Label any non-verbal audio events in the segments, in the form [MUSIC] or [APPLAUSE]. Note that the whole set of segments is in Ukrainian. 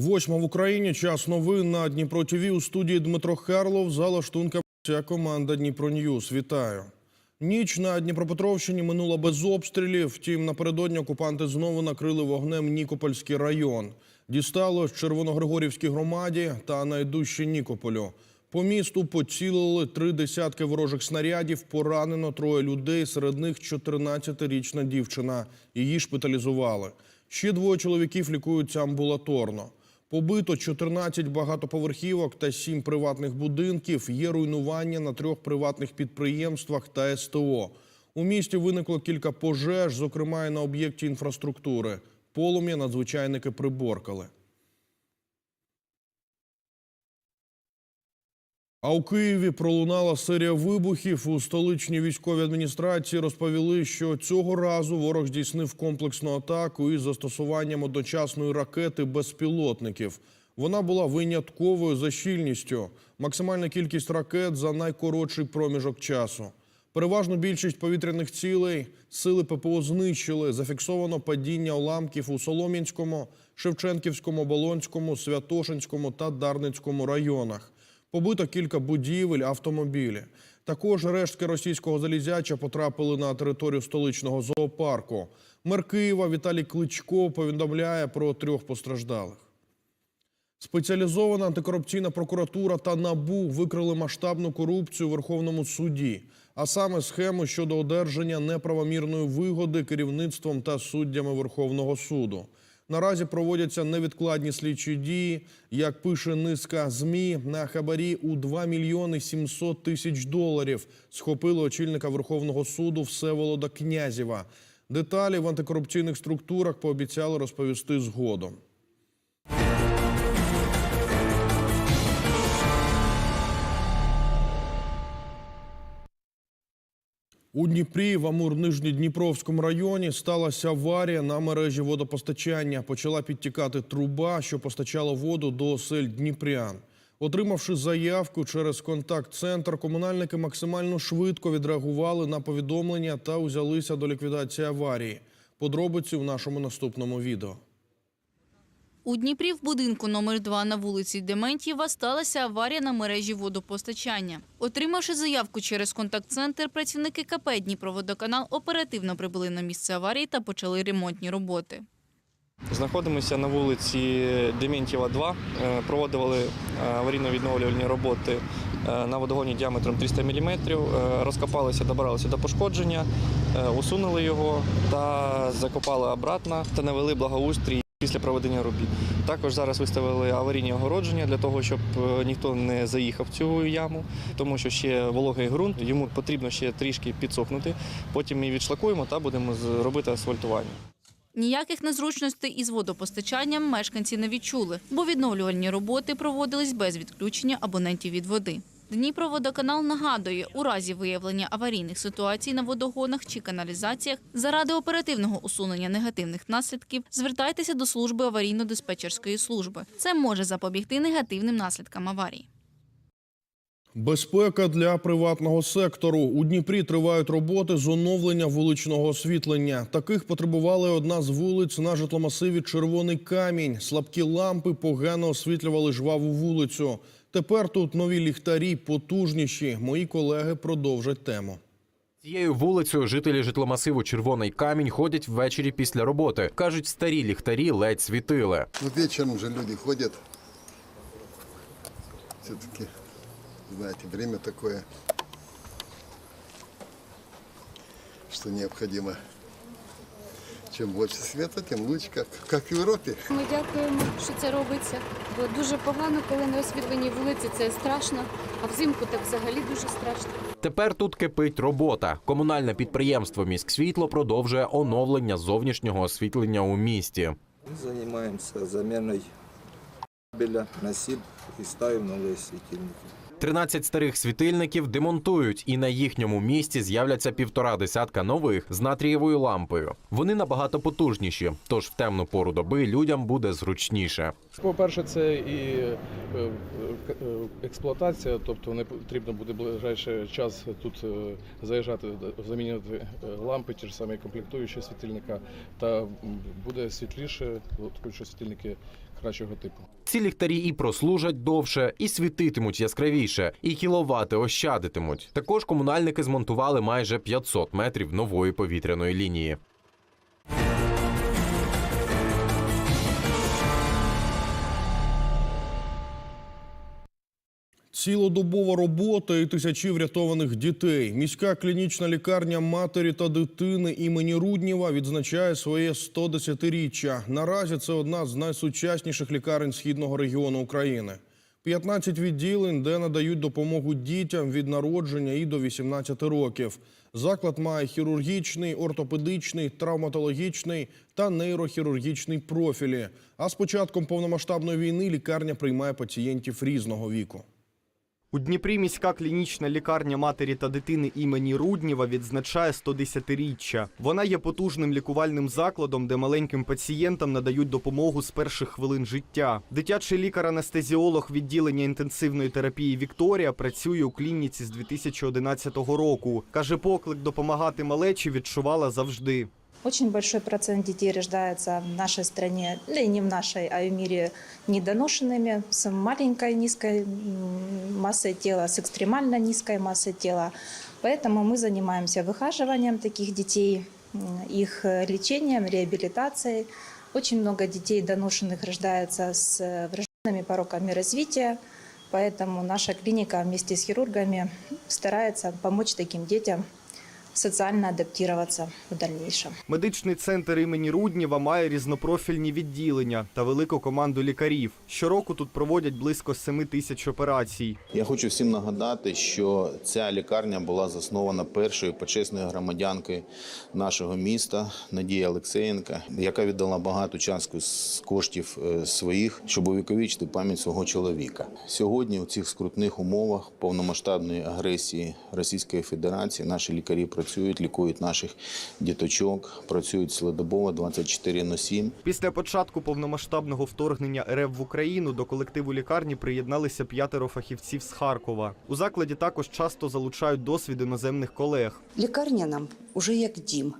Восьма в Україні. Час новин на Дніпро ТВ. У студії Дмитро Харлов. За лаштунка вся команда Дніпро Ньюс. Вітаю. Ніч на Дніпропетровщині минула без обстрілів. Втім, напередодні окупанти знову накрили вогнем Нікопольський район. Дісталось Червоногригорівській громаді та найдужче Нікополю. По місту поцілили три десятки ворожих снарядів. Поранено троє людей. Серед них 14-річна дівчина. Її шпиталізували. Ще двоє чоловіків лікуються амбулаторно. Побито 14 багатоповерхівок та 7 приватних будинків. Є руйнування на трьох приватних підприємствах та СТО. У місті виникло кілька пожеж, зокрема і на об'єкті інфраструктури. Полум'я надзвичайники приборкали. А у Києві пролунала серія вибухів. У столичній військовій адміністрації розповіли, що цього разу ворог здійснив комплексну атаку із застосуванням одночасної ракети безпілотників. Вона була винятковою за щільністю. Максимальна кількість ракет за найкоротший проміжок часу. Переважну більшість повітряних цілей сили ППО знищили. Зафіксовано падіння уламків у Солом'янському, Шевченківському, Болонському, Святошинському та Дарницькому районах. Побито кілька будівель, автомобілі. Також рештки російського залізяча потрапили на територію столичного зоопарку. Мер Києва Віталій Кличко повідомляє про трьох постраждалих. Спеціалізована антикорупційна прокуратура та НАБУ викрили масштабну корупцію у Верховному суді, а саме схему щодо одержання неправомірної вигоди керівництвом та суддями Верховного суду. Наразі проводяться невідкладні слідчі дії. Як пише низка ЗМІ, на хабарі у 2 мільйони 700 тисяч доларів схопили очільника Верховного суду Всеволода Князєва. Деталі в антикорупційних структурах пообіцяли розповісти згодом. У Дніпрі в Амур-Нижньодніпровському районі сталася аварія на мережі водопостачання. Почала підтікати труба, що постачала воду до осель Дніпрян. Отримавши заявку через контакт-центр, комунальники максимально швидко відреагували на повідомлення та узялися до ліквідації аварії. Подробиці в нашому наступному відео. У Дніпрі в будинку номер 2 на вулиці Дементьєва сталася аварія на мережі водопостачання. Отримавши заявку через контакт-центр, працівники КП Дніпроводоканал оперативно прибули на місце аварії та почали ремонтні роботи. Знаходимося на вулиці Дементьєва, 2. Е, Проводили е, аварійно-відновлювальні роботи е, на водогоні діаметром 300 мм. Розкопалися, добралися до пошкодження, усунули його та закопали обратно та навели благоустрій після проведення робіт. Також зараз виставили аварійні огородження для того, щоб е, ніхто не заїхав в цю яму, тому що ще вологий ґрунт, йому потрібно ще трішки підсохнути. Потім ми відшлакуємо та будемо робити асфальтування. Ніяких незручностей із водопостачанням мешканці не відчули, бо відновлювальні роботи проводились без відключення абонентів від води. Дніпроводоканал нагадує, у разі виявлення аварійних ситуацій на водогонах чи каналізаціях заради оперативного усунення негативних наслідків звертайтеся до служби аварійно-диспетчерської служби. Це може запобігти негативним наслідкам аварії. Безпека для приватного сектору. У Дніпрі тривають роботи з оновлення вуличного освітлення. Таких потребували одна з вулиць на житломасиві Червоний камінь. Слабкі лампи погано освітлювали жваву вулицю. Тепер тут нові ліхтарі потужніші. Мої колеги продовжать тему. Цією вулицею жителі житломасиву Червоний камінь ходять ввечері після роботи. кажуть, старі ліхтарі ледь світили. Ну, вечером же люди ходят. Все-таки, знаете, время такое, что необходимо. Чем больше света, тем лучше, как, как в Европе. Ми дякуємо, що це робиться, бо дуже погано, коли не освітлені вулиці, це страшно, а взимку так взагалі дуже страшно. Тепер тут кипить робота. Комунальне підприємство «Міськсвітло» продовжує оновлення зовнішнього освітлення у місті. Мы занимаемся заменой кабеля, носиль и ставим новые светильники. 13 старих світильників демонтують, і на їхньому місці з'являться півтора десятка нових з натрієвою лампою. Вони набагато потужніші, тож в темну пору доби людям буде зручніше. По-перше, це і е, е, е, експлуатація, тобто не потрібно буде ближайший час тут заїжджати, замінювати лампи, ті ж самі комплектуючі світильника, та буде світліше, от, світильники кращого типу. Ці ліхтарі і прослужать довше, і світитимуть яскравіше, і кіловати ощадитимуть. Також комунальники змонтували майже 500 метрів нової повітряної лінії. Цілодобова робота і тисячі врятованих дітей. Міська клінічна лікарня матері та дитини імені Рудніва відзначає своє 110-річчя. Наразі це одна з найсучасніших лікарень східного регіону України. 15 відділень, де надають допомогу дітям від народження і до 18 років. Заклад має хірургічний, ортопедичний, травматологічний та нейрохірургічний профілі. А з початком повномасштабної війни лікарня приймає пацієнтів різного віку. У Дніпрі міська клінічна лікарня матері та дитини імені Рудніва відзначає 110-річчя. Вона є потужним лікувальним закладом, де маленьким пацієнтам надають допомогу з перших хвилин життя. Дитячий лікар-анестезіолог відділення інтенсивної терапії Вікторія працює у клініці з 2011 року. Каже, поклик допомагати малечі відчувала завжди. Очень большой процент детей рождается в нашей стране, да и не в нашей, а в мире недоношенными, с маленькой низкой массой тела, с экстремально низкой массой тела. Поэтому мы занимаемся выхаживанием таких детей, их э, лечением, реабилитацией. Очень много детей доношенных рождается с э, врожденными пороками развития, поэтому наша клиника вместе с хирургами старается помочь таким детям социально адаптироваться в дальнейшем. Медичний центр імені Рудніва має різнопрофільні відділення та велику команду лікарів. Щороку тут проводять близько 7 тисяч операцій. Я хочу всім нагадати, що ця лікарня була заснована першою почесною громадянкою нашого міста Надія Олексеєнка, яка віддала багато частку з коштів е, своїх, щоб увіковічити пам'ять свого чоловіка. Сьогодні у цих скрутних умовах повномасштабної агресії Російської Федерації наші лікарі працюють, лікують наших діточок, працюють цілодобово 24 на 7. Після початку повномасштабного вторгнення РФ в Україну до колективу лікарні приєдналися п'ятеро фахівців з Харкова. У закладі також часто залучають досвід іноземних колег. Лікарня нам уже як дім.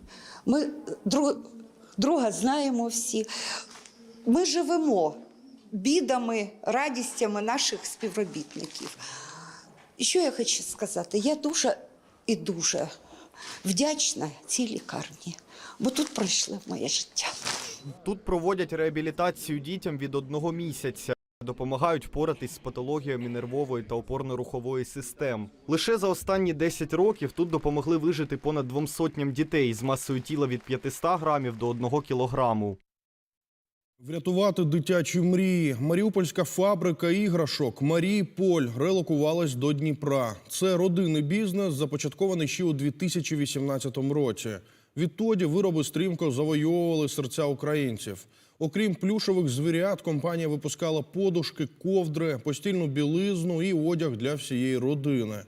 Ми друг, друга знаємо всі. Ми живемо бідами, радістями наших співробітників. І що я хочу сказати? Я дуже і дуже вдячна цій лікарні, бо тут пройшли моє життя. Тут проводять реабілітацію дітям від одного місяця. Допомагають впоратись з патологіями нервової та опорно-рухової систем. Лише за останні 10 років тут допомогли вижити понад двом сотням дітей з масою тіла від 500 грамів до 1 кілограму. Врятувати дитячі мрії. Маріупольська фабрика іграшок Марії Поль релокувалась до Дніпра. Це родинний бізнес, започаткований ще у 2018 році. Відтоді вироби стрімко завойовували серця українців. Окрім плюшових звірят, компанія випускала подушки, ковдри, постільну білизну і одяг для всієї родини.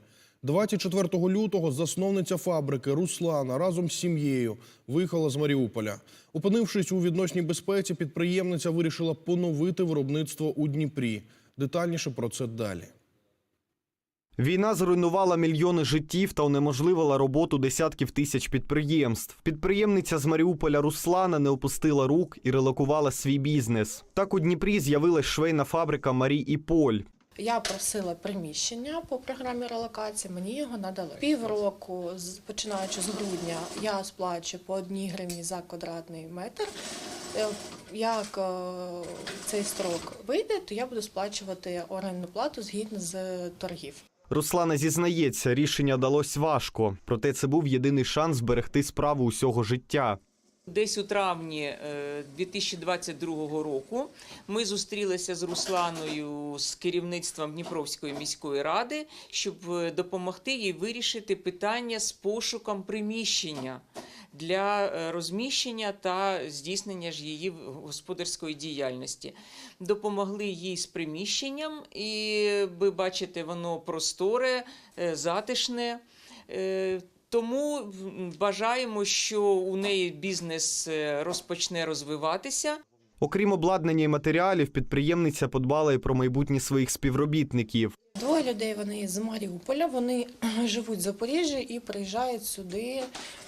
24 лютого засновниця фабрики Руслана разом з сім'єю виїхала з Маріуполя. Опинившись у відносній безпеці, підприємниця вирішила поновити виробництво у Дніпрі. Детальніше про це далі. Війна зруйнувала мільйони життів та унеможливила роботу десятків тисяч підприємств. Підприємниця з Маріуполя Руслана не опустила рук і релокувала свій бізнес. Так у Дніпрі з'явилась швейна фабрика Марі і Поль. Я просила приміщення по програмі релокації, мені його надали. Півроку, починаючи з грудня, я сплачую по одній гривні за квадратний метр. Е, Як е, цей строк вийде, то я буду сплачувати орендну плату згідно з торгів. Руслана зізнається, рішення далось важко, проте це був єдиний шанс зберегти справу усього життя. Десь у травні е, 2022 року ми зустрілися з Русланою з керівництвом Дніпровської міської ради, щоб е, допомогти їй вирішити питання з пошуком приміщення для е, розміщення та здійснення ж її господарської діяльності. Допомогли їй з приміщенням, і ви бачите, воно просторе, е, затишне. Тому бажаємо, що у неї бізнес е, розпочне розвиватися. Окрім обладнання і матеріалів, підприємниця подбала і про майбутнє своїх співробітників. Людей вони з Маріуполя, вони [CLEARS THROAT] живуть в Запоріжжі і приїжджають сюди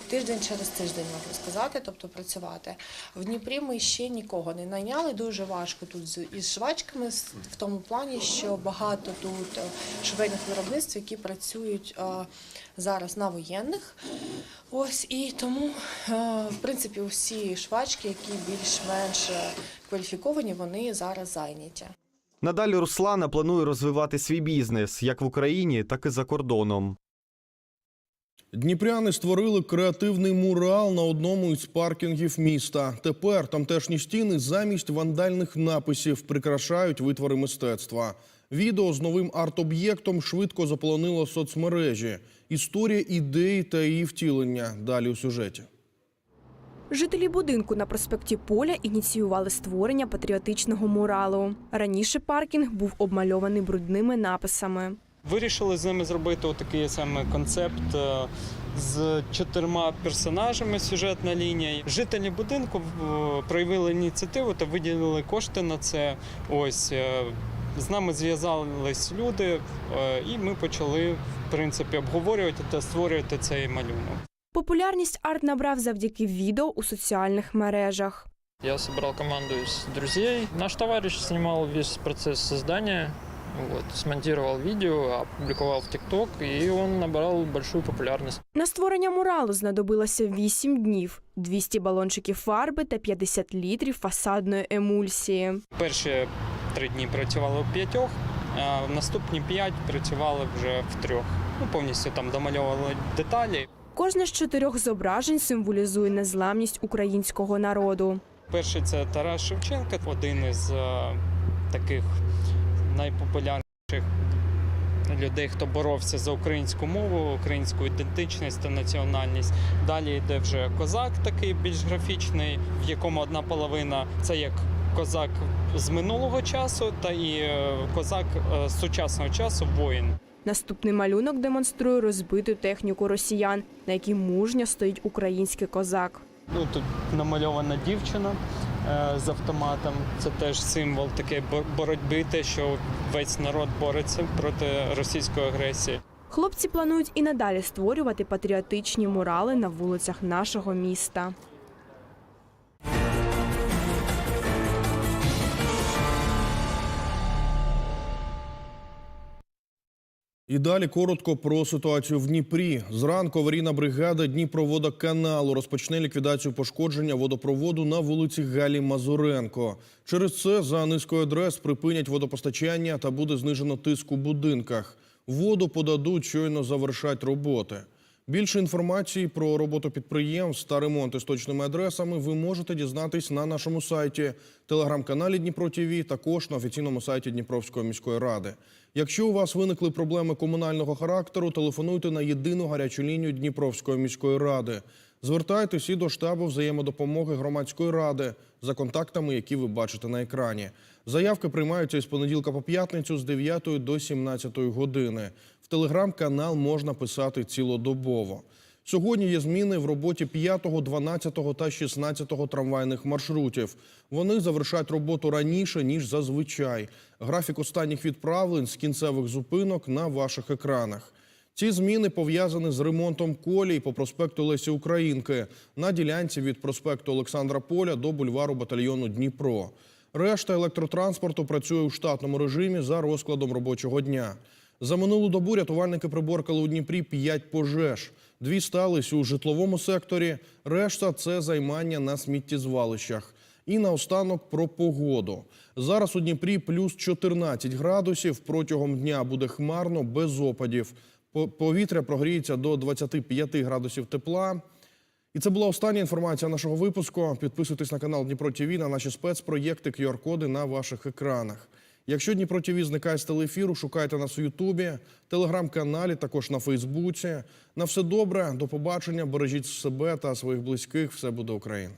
тиждень через тиждень, можна сказати, тобто працювати. В Дніпрі ми ще нікого не найняли. Дуже важко тут із швачками в тому плані, що багато тут е, швейних виробництв, які працюють е, зараз на воєнних. Ось і тому, е, в принципі, усі швачки, які більш-менш кваліфіковані, вони зараз зайняті. Надалі Руслана планує розвивати свій бізнес як в Україні, так і за кордоном. Дніпряни створили креативний мурал на одному із паркінгів міста. Тепер тамтешні стіни замість вандальних написів прикрашають витвори мистецтва. Відео з новим арт-об'єктом швидко заполонило соцмережі. Історія ідеї та її втілення. Далі у сюжеті. Жителі будинку на проспекті Поля ініціювали створення патріотичного муралу. Раніше паркінг був обмальований брудними написами. Вирішили з ними зробити отакий саме концепт е, з чотирма персонажами. Сюжетна лінія. Жителі будинку е, проявили ініціативу та виділили кошти на це. Ось е, з нами зв'язались люди, і ми почали в принципі обговорювати та створювати цей малюнок. Популярність арт набрав завдяки відео у соціальних мережах. Я собрал команду из друзей. Наш товарищ снимал весь процесс создания, вот, смонтировал видео, опубликовал в ТикТок, и он набрал большую популярность. На створення муралу знадобилося 8 днів, 200 балончиків фарби та 50 літрів фасадної емульсії. Перші три дні працювали у п'ятьох, а в наступні п'ять працювали вже в трьох. Ну, повністю там домальовували деталі. Кожне з чотирьох зображень символізує незламність українського народу. Перший це Тарас Шевченко, один із е, таких найпопулярніших людей, хто боровся за українську мову, українську ідентичність та національність. Далі йде вже козак, такий більш графічний, в якому одна половина це як козак з минулого часу, та і е, козак е, з сучасного часу воїн. Наступний малюнок демонструє розбиту техніку росіян, на якій мужньо стоїть український козак. Ну тут намальована дівчина е, з автоматом. Це теж символ такої бо- боротьби, те, що весь народ бореться проти російської агресії. Хлопці планують і надалі створювати патріотичні мурали на вулицях нашого міста. І далі коротко про ситуацію в Дніпрі. Зранку аварійна бригада Дніпроводоканалу розпочне ліквідацію пошкодження водопроводу на вулиці Галі Мазуренко. Через це за низкою адрес припинять водопостачання та буде знижено тиск у будинках. Воду подадуть, щойно завершать роботи. Більше інформації про роботу підприємств та ремонти з точними адресами ви можете дізнатись на нашому сайті, телеграм-каналі Дніпро ТІВІ, також на офіційному сайті Дніпровської міської ради. Якщо у вас виникли проблеми комунального характеру, телефонуйте на єдину гарячу лінію Дніпровської міської ради. Звертайтесь і до штабу взаємодопомоги громадської ради за контактами, які ви бачите на екрані. Заявки приймаються із понеділка по п'ятницю з 9 до 17 години. В телеграм-канал можна писати цілодобово. Сьогодні є зміни в роботі 5, 12 та 16 трамвайних маршрутів. Вони завершать роботу раніше, ніж зазвичай. Графік останніх відправлень з кінцевих зупинок на ваших екранах. Ці зміни пов'язані з ремонтом колій по проспекту Лесі Українки на ділянці від проспекту Олександра Поля до бульвару батальйону Дніпро. Решта електротранспорту працює у штатному режимі за розкладом робочого дня. За минулу добу рятувальники приборкали у Дніпрі 5 пожеж. Дві стались у житловому секторі, решта це займання на сміттєзвалищах. І наостанок про погоду. Зараз у Дніпрі плюс 14 градусів. Протягом дня буде хмарно, без опадів. По- Повітря прогріється до 25 градусів тепла. І це була остання інформація нашого випуску. Підписуйтесь на канал Дніпро ТВ, на наші спецпроєкти, QR-коди на ваших екранах. Якщо Дніпро ТВ зникає з телеефіру, шукайте нас у Ютубі, телеграм-каналі, також на Фейсбуці. На все добре, до побачення, бережіть себе та своїх близьких. Все буде Україна.